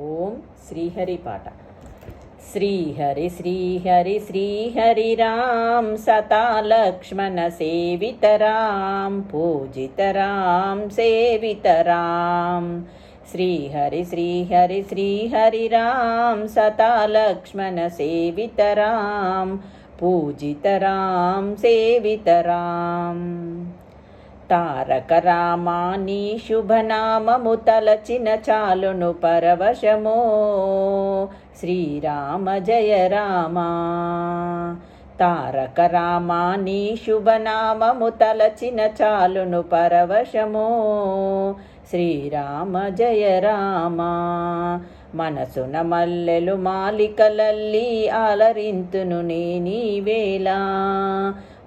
ఓం శ్రీహరి పాట శ్రీహరి శ్రీహరి శ్రీహరి రామ్ సతా లక్ష్మణ సేవితరాం పూజితరాం సేవితరాం శ్రీహరి శ్రీహరి శ్రీహరి రామ్ సతా లక్ష్మణ సేవితరాం పూజితరాం సేవితరాం తారక రామాని శుభనామము తలచిన చాలును పరవశమో. శ్రీరామ జయ రామా. తారక రామాని శుభనామము తలచిన చాలును పరవశమో. శ్రీరామ జయ రామా. మనసున మల్లెలు మాలికలల్లి అలరింతును నేనీ వేళ.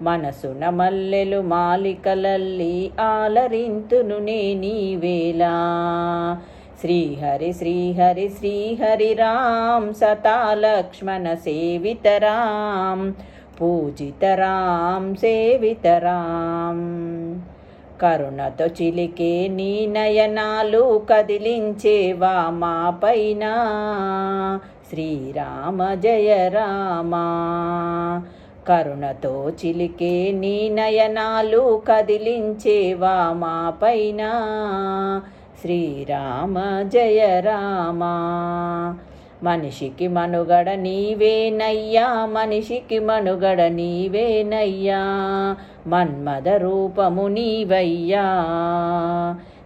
మనసున మల్లెలు మాలికలల్లి ఆలరింతును నేనీ వేళ. శ్రీహరి శ్రీహరి శ్రీహరి రామ్ సతా లక్ష్మణ సేవితరాం పూజితరాం సేవితరాం కరుణతో చిలికే నీ నయనాలు కదిలించేవా మా పైన. శ్రీరామ జయ రామా. కరుణతో చిలికే నీ నయనాలు కదిలించేవా మా పైన శ్రీరామ జయ రామ. మనిషికి మనుగడ నీవేనయ్యా మనిషికి మనుగడ నీవేనయ్యా. మన్మద రూపము నీవయ్యా.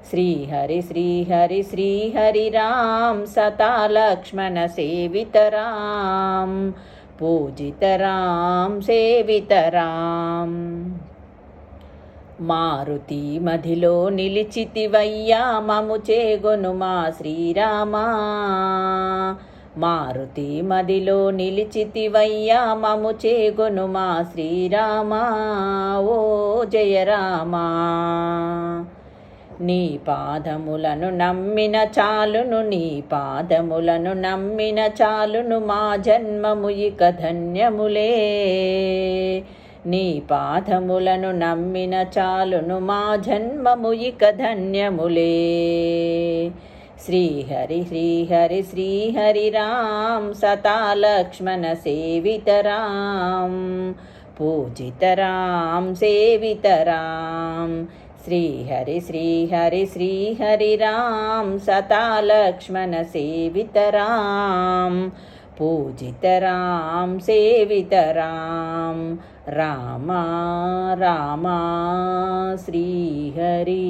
శ్రీహరి శ్రీహరి శ్రీహరి రామ్ సతా లక్ష్మణ సేవితరాం పూజితరాం సేవితరాం మారుతి మధిలో నిలిచితివయ్యా మము చేగొను మా శ్రీరామా మారుతి మదిలో నిలిచితివయ్యా మము చేగొను మా శ్రీరామా ఓ జయరామా నీ పాదములను నమ్మిన చాలును నీ పాదములను నమ్మిన చాలును మా జన్మము ఇక ధన్యములే. నీ పాదములను నమ్మిన చాలును మా జన్మము ఇక ధన్యములే. శ్రీహరి శ్రీహరి శ్రీహరి రామ్ సతా లక్ష్మణ సేవితరాం పూజితరాం సేవితరాం శ్రీహరి రామ్ సతా లక్ష్మణ సేవితరాం పూజితరాం సేవితరాం రామా రామా శ్రీహరి.